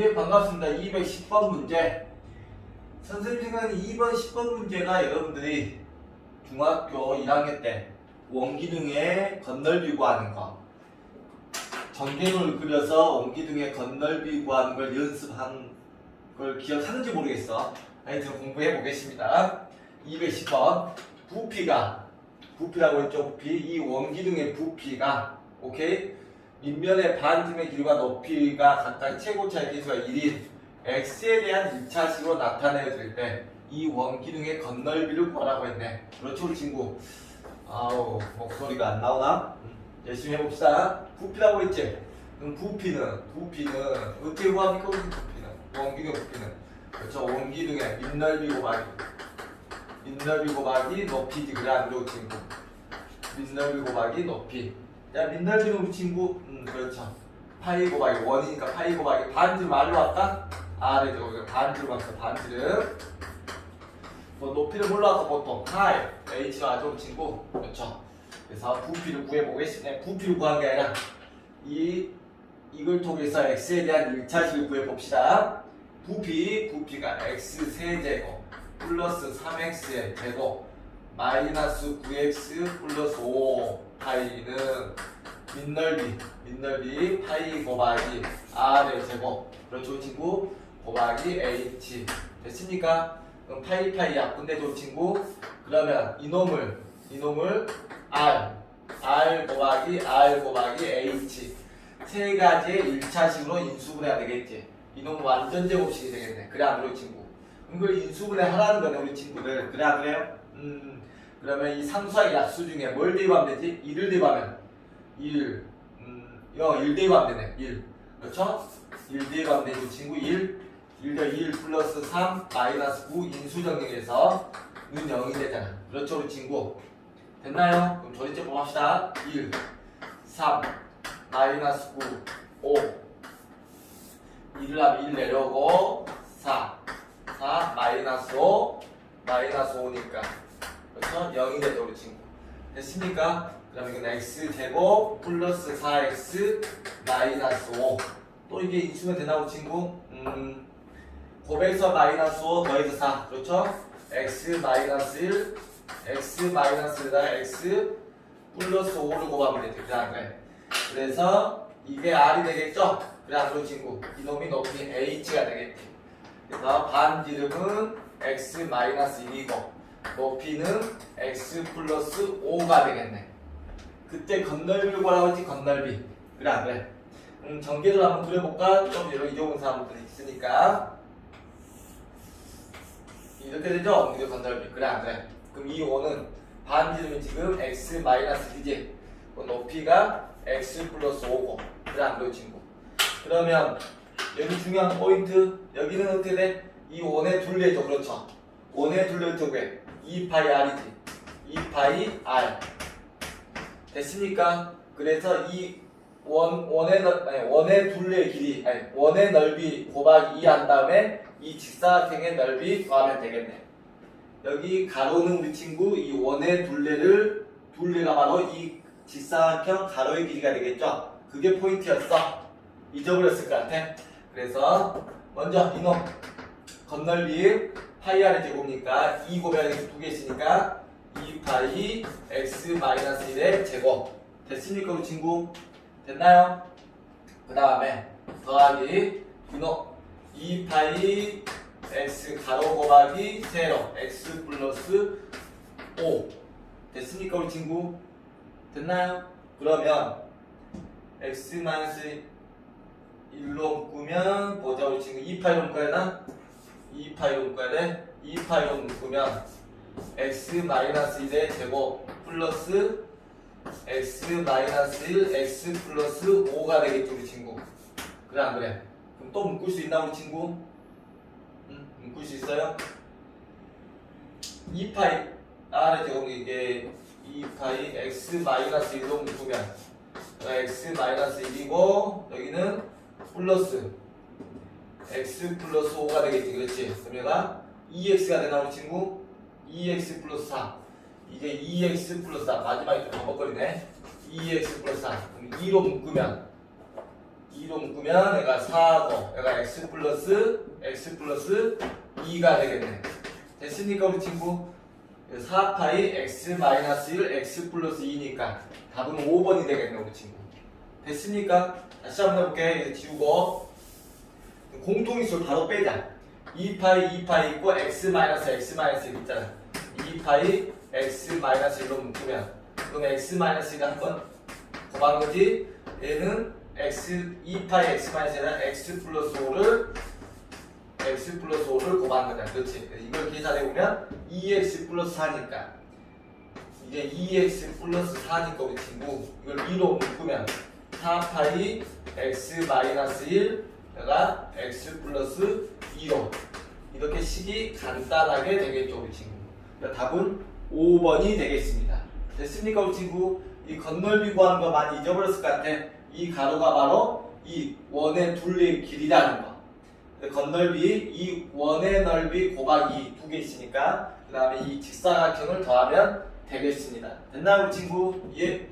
예, 반갑습니다. 210번 문제. 선생님 생각에 2번, 10번 문제가 여러분들이 중학교 1학년 때 원기둥의 건널비 구하는 거. 전개물 그려서 원기둥의 건널비 구하는 걸 연습한 걸 기억하는지 모르겠어. 하여튼 공부해 보겠습니다. 210번. 부피가, 부피라고 했죠, 부피. 이 원기둥의 부피가, 오케이? 밑면의 반tim의 길이와 높이가 각각 최고차의 개수가 1인 x에 대한 1차식으로 나타내줄 때이 원기둥의 건널비를 구하라고 했네. 그렇죠, 우리 친구? 아우, 목소리가 안 나오나? 음, 열심히 해봅시다. 부피라고 했지? 그럼 부피는, 부피는, 어떻게 구합니까, 부피는? 원기둥 부피는. 그렇죠, 원기둥의 밑넓이 곱하기. 밑넓이 곱하기 높이지, 그래, 안 좋은 친구. 밑넓이 곱하기 높이. 야 민날비는 우리 친구? 음 그렇죠. 파이 곱하기 원이니까 파이 곱하기 반지름 말로 할까? 아래 저거 반지름 할까 반지름 뭐 높이를 몰라서 보통. 파이 아주 우리 친구. 그렇죠. 그래서 부피를 구해보겠습니다. 부피를 구한 게 아니라 이 이걸 통해서 x에 대한 1차식을 구해봅시다. 부피 부피가 x 세제곱 플러스 3x의 제곱 마이너스 9x 플러스 5 파이는 밑넓이 밑넓이 파이 곱하기 r의 제곱. 그렇죠 이 친구 곱하기 h 됐습니까? 그럼 파이 파이 약분되죠 친구. 그러면 이놈을 이놈을 r r 곱하기 r 곱하기 h. 세 가지의 1차식으로 인수분해가 되겠지. 이놈은 완전 제곱식이 되겠네. 그래 안 그래요 친구? 이걸 인수분해 하라는 거네 우리 친구들. 그래 안 그래요? 음 그러면 이 상수의 약수 중에 뭘 대입하면 되지? 1을 대입하면. 1 음, 어, 1 대입하면 되네. 1 그렇죠? 1 대입하면 되지. 친구 1 1더1 플러스 3 마이너스 9 인수정리해서 는 0이 되잖아. 그렇죠 우리 친구? 됐나요? 그럼 조리째 뽑합시다. 1 3 마이너스 9 5 1을 하면 1 내려오고 4 4 마이너스 5 마이너스 5니까 그렇죠? 0이 되죠 우리 친구 됐습니까? 그럼 이건 x제곱 플러스 4x 마이너스 5 또 이게 인수면 되나 우리 친구? 음 곱해서 마이너스 5 더해서 4 그렇죠? x 마이너스 1 x 마이너스에다가 x 플러스 5를 곱하면 되죠 안 그래? 그래서 이게 r이 되겠죠? 그래 안 그래 친구? 이놈이 높이 h가 되겠지 그래서 반지름은 x 마이너스 1이고 높이는 x 플러스 5가 되겠네. 그때 건널비를 구하라고 했지 건널비. 그래 안 그래? 음, 전개를 한번 그려볼까? 좀 이런 이용은 사람들이 있으니까 이렇게 되죠? 엉덩이 건널비. 그래 안 그래? 그럼 이 5는 반지름이 지금 x 마이너스 1이지. 그 높이가 x 플러스 5고. 그래 안 그래 친구? 그러면 여기 중요한 포인트 여기는 어떻게 돼? 이 원의 둘레죠 그렇죠? 원의 둘레 어떻게 2파이 r이지 2파이 r. 됐습니까? 그래서 이 원, 원의, 넓, 아니, 원의 둘레의 길이 아니 원의 넓이 곱하기 2 한 다음에 이 직사각형의 넓이 더하면 되겠네. 여기 가로는 우리 친구 이 원의 둘레를 둘레가 바로 이 직사각형 가로의 길이가 되겠죠? 그게 포인트였어. 잊어버렸을 것 같아. 그래서 먼저 이놈 건널비 파이 r의 제곱이니까 2 곱하기 두개 있으니까 2파이 x 마이너스 1의 제곱 됐습니까 우리 친구? 됐나요? 그 다음에 더하기 이놈 2파이 x 가로 곱하기 세로 x 플러스 5 됐습니까 우리 친구? 됐나요? 그러면 x 마이너스 1로 묶으면 보자 우리 친구 2파이로 묶어야 되나? 2파이로 묶어야 돼? 2파이로 묶으면 x 마이너스 1의 제곱 플러스 x 마이너스 1 x 플러스 5가 되겠죠 우리 친구 그래 안 그래? 그럼 또 묶을 수 있나 우리 친구? 응? 묶을 수 있어요? 2파이 r의 제곱이 이게 2파이 x 마이너스 1로 묶으면 x 마이너스 1이고 여기는 플러스 x 플러스 5가 되겠지 그렇지 그럼 얘가 2x가 되나 우리 친구 2x 플러스 4 이게 2x 플러스 4 마지막에 좀 버벅거리네 2x 플러스 4 그럼 2로 묶으면 2로 2로 묶으면 얘가 4고 얘가 x 플러스 x 플러스 2가 되겠네. 됐습니까 우리 친구? 4파이 x 마이너스 1 x 플러스 2니까 답은 5번이 되겠네 우리 친구. 됐습니까? 다시 한번 해볼게. 이제 지우고 공통인수 바로 빼자. 2파이 2파이 있고 x 마이너스 x 마이너스 1 있잖아. 2파이 x 마이너스 1로 묶으면 그럼 x 마이너스 1을 한번 곱한 거지. 얘는 x 2파이 x 마이너스 1은 x 플러스 5를 x 플러스 5를 곱한 거잖아. 그렇지. 이걸 계산해 보면 2x 플러스 4니까 이게 2x 플러스 4니까 우리 친구 이걸 2로 묶으면 4파이 x 마이너스 1 가 x 플러스 2로. 이렇게 식이 간단하게 되겠죠 우리 친구. 그러니까 답은 5번이 되겠습니다. 됐습니까 우리 친구? 이 건널비 구하는 거 많이 잊어버렸을 것 같아. 이 가로가 바로 이 원의 둘레의 길이라는 거. 건널비 이 원의 넓이 곱하기 두개 있으니까 그 다음에 이 직사각형을 더하면 되겠습니다. 됐나 우리 친구? 예?